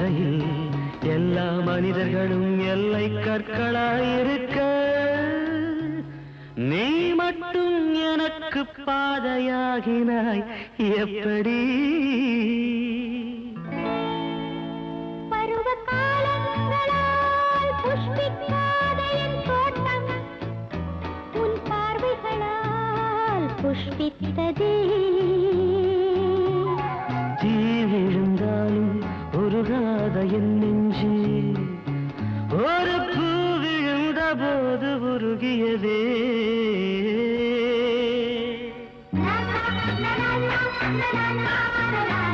வாழ்க்கையில் எல்லா மனிதர்களும் எல்லை கற்களாயிருக்க. நீ மட்டும் எனக்கு பாதையாகினாய் எப்படி? la la la la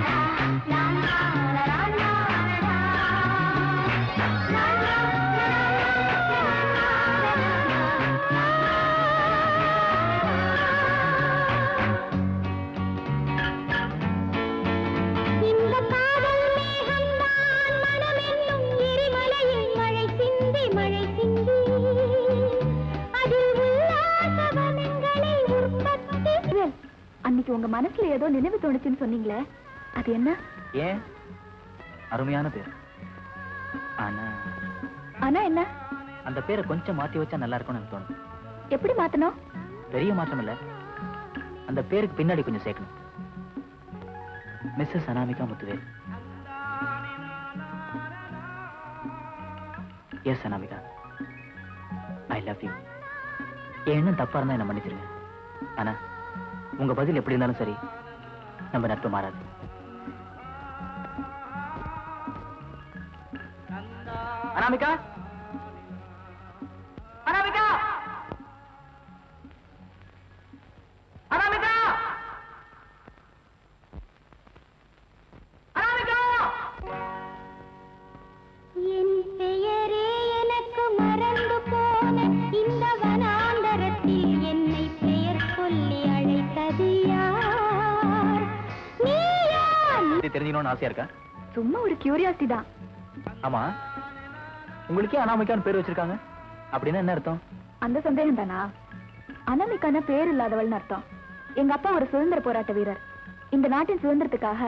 உங்க மனசுல ஏதோ நினைவு தோணுச்சுன்னு சொன்னீங்களே அது என்ன? ஏன்? அருமையான பேர். ஆனா ஆனா என்ன? அந்த பேரை கொஞ்சம் மாத்தி வச்சா நல்லா இருக்கும்னு தோணும். எப்படி மாத்தணும்? பெரிய மாற்றம் இல்ல. அந்த பேருக்கு பின்னாடி கொஞ்சம் சேர்க்கணும். Mrs Anamika Muthuvel yes Anamika. I love you எண்ணம் தப்பா இருந்தா என்ன மன்னிச்சிருங்க. ஆனா உங்க பதில் எப்படி இருந்தாலும் சரி நம்ம நட்பு மாறாது. அனாமிகா? இது தெரிஞ்சுக்கணும்னு ஆசையா இருக்கா? சும்மா ஒரு கியூரியாசிட்டி தான். ஆமா. உங்களுக்கே அனாமிகான்னு பேர் வச்சிருக்காங்க. அப்படின்னா என்ன அர்த்தம்? அந்த சந்தேகம் தானா? அனாமிக்கான பேர் இல்லாதவள்னு அர்த்தம். எங்க அப்பா ஒரு சுதந்திர போராட்ட வீரர். இந்த நாட்டின் சுதந்திரத்துக்காக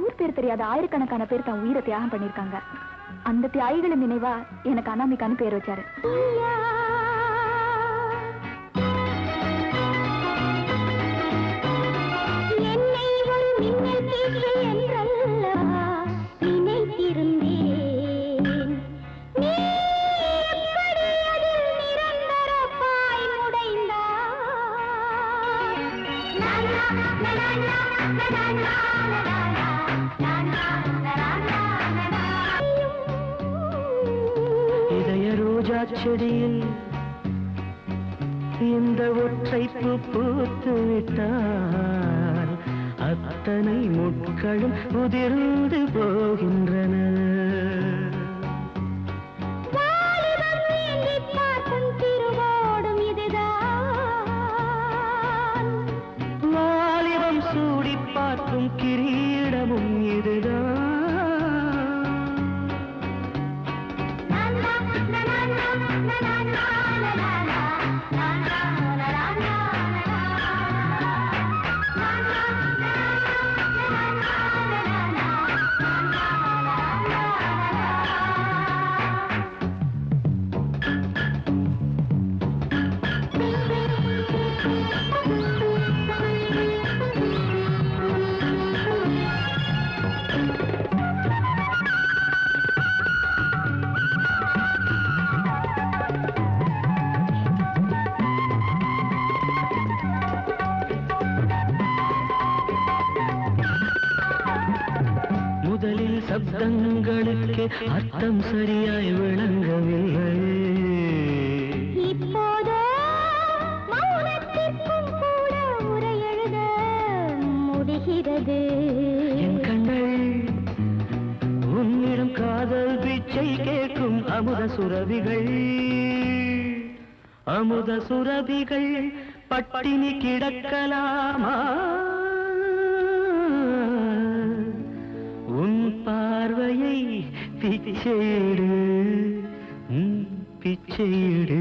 ஊர் பேர் தெரியாத ஆயிரக்கணக்கான பேர் தன் உயிரை தியாகம் பண்ணிருக்காங்க அந்த தியாகிகளின் நினைவா எனக்கு அனாமிக்கான்னு பேர் வச்சாரு. இதய ரோஜா செடியில் இந்த ஒற்றை பூத்து விட்டால் அத்தனை முட்களும் உதிர்ந்து போகின்றன. சப்தங்களுக்கு அர்த்தம் சரியாய் விளங்கவில்லை. என் கண்கள் உன்னிடம் காதல் பிச்சை கேட்கும் அமுத சுரபிகள். அமுத சுரபிகள் பட்டினி கிடக்கலாமா? பிச்சைடு பிச்சைடு